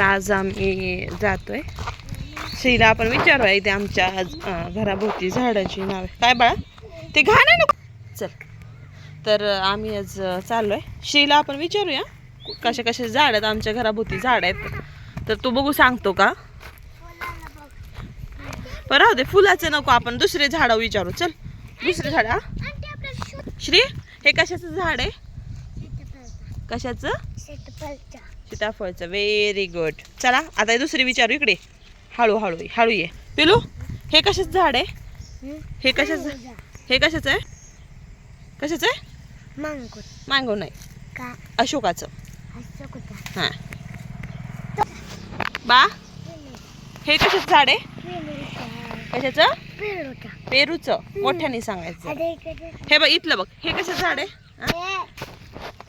आज आम्ही जातोय. श्रीला आपण विचारूया इथे आमच्या आज, घराभोवती झाडांची नावे. काय बाळा? ते घाण आहे ना चल. तर आम्ही आज चाललो चाललोय. श्रीला आपण विचारूया. कशा कशा झाड आहेत? आमच्या घराभोवती झाड आहेत. तर तू बघू सांगतो का? बरं राहू दे फुलाचं नको आपण दुसरे झाडं विचारू. चल. दुसरे झाड हा. श्री हे कशाचं झाड आहे? कशाचं? सीताफळचं व्हेरी गुड चला आता हे दुसरी विचारू इकडे. हळू हळू हळू ये. पिलू हे कशाचं झाड आहे? हे कशाचं? हे कशाचं आहे? कशाचं आहे? मांगूर. मँगो नाही. अशोकाचं. हां. बा हे कशाचं झाड आहे? कशाचं? पेरूचा. पेरूचं. मोठ्याने सांगायचं. हे बघ इथलं बघ. हे कशाचं झाड आहे?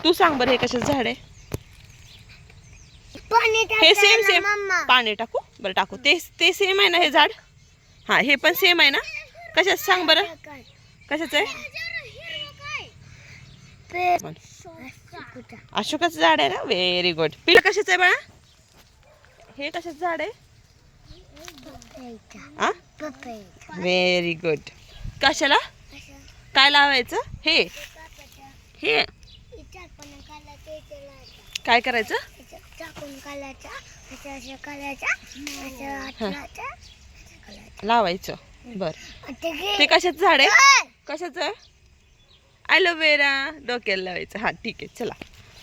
तू सांग बरं हे कशाचं झाड आहे? पाणी हे सेम सेम पाणी टाकू? बरं टाकू. ते ते सेम आहे ना हे झाड? हा हे पण सेम आहे ना? कशाचं सांग बरं. कशाचं आहे? अशोकाचं झाड आहे ना? व्हेरी गुड पिलं कशाचं आहे बाळा? हे कशाचं झाड आहे? हा व्हेरी गुड कशाला? काय लावायचं? हे. हे. काय करायचं? टाकून काढायचं असं असं काढायचं असं हातलाचं, असं काढायचं. लावायचं. बर. ते कशाचं झाड आहे! कशाचं? ॲलोवेरा डोक्याला लावायचं. हा ठीक आहे. चला.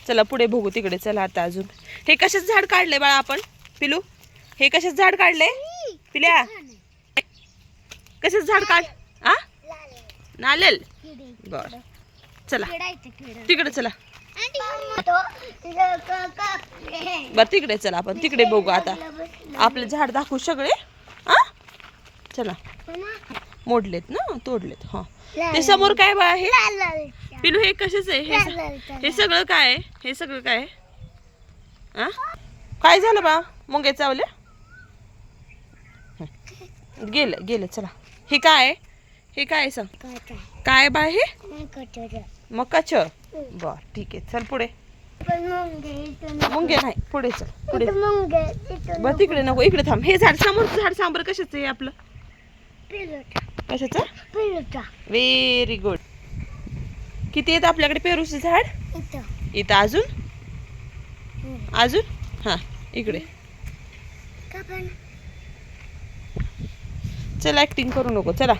चला पुढे बघू. तिकडे चला आता अजून. हे कशाचं झाड काढलंय बाळा आपण? पिलू? हे कशाचं झाड काढलंय? पिल्या? कशाचं झाड काढ आ? लाल. नालेल. बर. चला. तिकडे चला. बर तिकडे चला आपण तिकडे बघू आता. आपले झाड दाखवू सगळे आ चला मोडलेत ना तोडलेत हा. ते समोर काय हे लाल लालच्या. पिलू हे कशाच आहे हे. हे सगळं काय आहे हे सगळं काय आहे? आ काय झालं बा मुंगे चावले हं. गेलं गेलं चला हे काय आहे? हे काय आहे सांग काय बा हे नाही कटोरं. बर ठीक आहे. चल पुढे. मुंगे नाही पुढे चल पुढे बर तिकडे नको इकडे थांब. हे झाड समोरचं झाड सांबर कशाचं आहे आपलं. कशाचं. व्हेरी गुड किती येत आपल्याकडे पेरूचे झाड? इथं. अजून. अजून? हां इकडे? चला ऍक्टिंग करू नको. चला.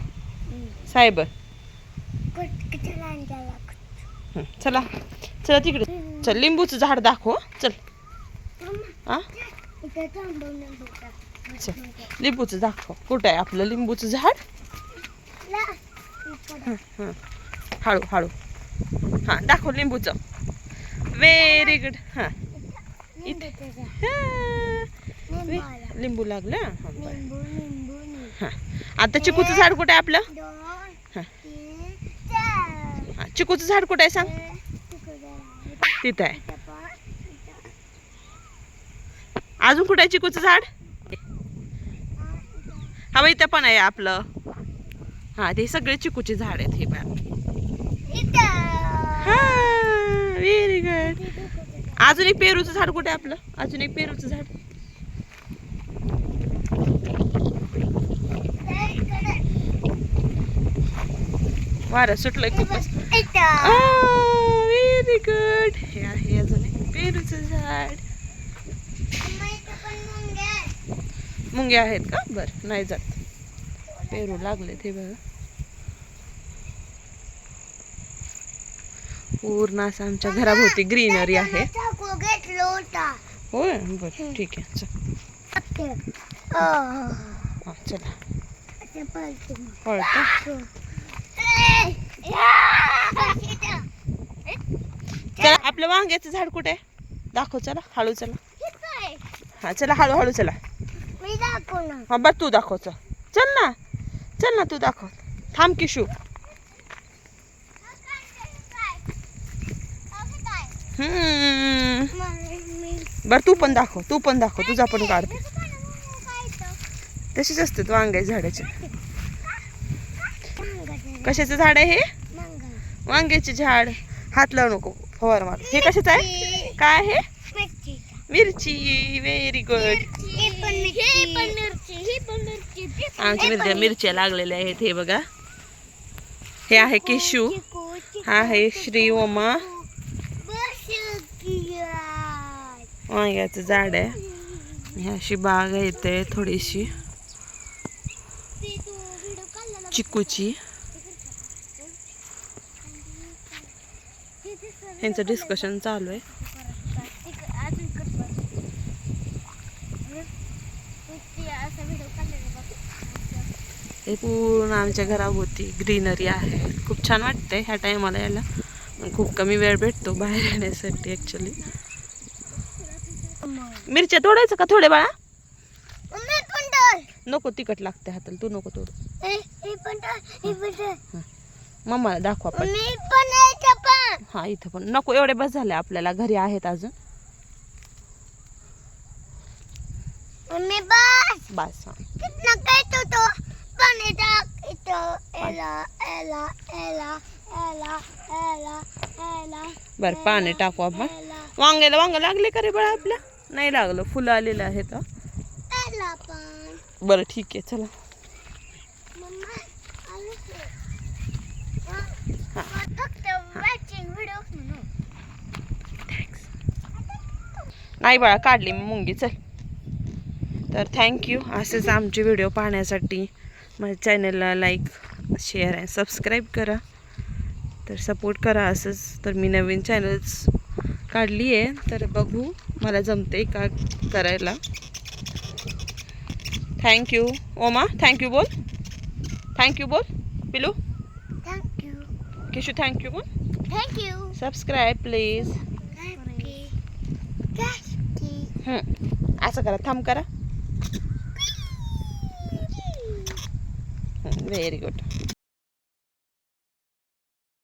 साहेब कुठ- किती लहान झाला. हं, चला. चला तिकडे. चल लिंबूचं झाड दाखव. चल. हा बघा. चल. लिंबूचं दाखव. कुठं आहे आपलं लिंबूचं झाड. हळू हळू. हां दाखव लिंबूचं. व्हेरी गुड हां. लिंबू लागलं? हां, आता चिकूचं झाड कुठं आहे आपलं? चिकूचं झाड कुठं आहे सांग? तिथं आहे. अजून कुठं आहे चिकूचं झाड? हा, इथं. इथं पण आहे आपलं. हा ते सगळे चिकूचे झाड आहेत हे बघा. हा व्हेरी गुड अजून एक पेरूचं झाड कुठे आपलं? अजून एक पेरूचं झाड. वारं सुटलंय खूपच. व्हेरी गुड हे आहे अजून एक पेरूचं झाड. मुंगे आहेत. का? बरं नाही जात. पेरू लागले ते बघा. पूर्ण असं आमच्या घराभोवती ग्रीनरी आहे. होय? बरं ठीक आहे चल. पळते चला आपलं वांग्याचं झाड कुठे? दाखव चला हळू चला. हा चला हळू हळू चला. हा बघ तू दाखव चल. चल ना चल ना तू दाखव. थांब किशू. हम्म. बर तू पण दाखव तू पण दाखव तुझा पण काढ तशीच असते तू काय झाडाची असतात झाडाचे. कशाचं झाड आहे हे? वांग्याचे झाड हात लावू नको फवार मार. हे कशाचं आहे? काय आहे. मिरची. व्हेरी गुड आमच्या मिरच्या मिरच्या लागलेल्या आहेत हे बघा. हे आहे केशू. हा आहे श्री ओमा. वांग्याचं झाड आहे. ही अशी बाग आहे इथे थोडीशी. चिकूची. ह्यांचं डिस्कशन चालू आहे. हं? पूर्ण आमच्या घराभोवती ग्रीनरी आहे खूप छान वाटतंय ह्या टायमाला यायला खूप कमी वेळ भेटतो बाहेर येण्यासाठी ॲक्च्युली मिरच्या तोडायचं का थोडे बाळा. नको तिखट लागते हाताला तू नको तोडू. मम्माला दाखवा पण हा इथं पण. नको एवढे बस झाले आपल्याला. घरी आहेत अजून. मम्मी बस. बस हा. कितना काय तो तो पाणी टाक इथं. एला एला एला एला एला एला बरं पाणी टाकू आपण. वांग्याला वांग लागले का रे बाळा आपल्या नाही लागलं. फुलं आलेलं आहेत हा. एला पण. बरं ठीक आहे. चला मम्मा आलं ते. हा. हा. फक्त वॅचिंग व्हिडिओ म्हणून नाही बाळा काढली मी मुंगी चल. तर थँक्यू असेच आमचे व्हिडिओ पाहण्यासाठी माझ्या चॅनलला लाईक शेअर आणि सबस्क्राईब करा. तर सपोर्ट करा असंच. तर मी नवीन चॅनल्स काढली आहे. तर बघू मला जमते का करायला. थँक्यू ओमा थँक्यू बोल. थँक्यू बोल. Pilu. Thank you Kishu thank you बोल. Thank you subscribe please thank you असं करा थांब करा. Very good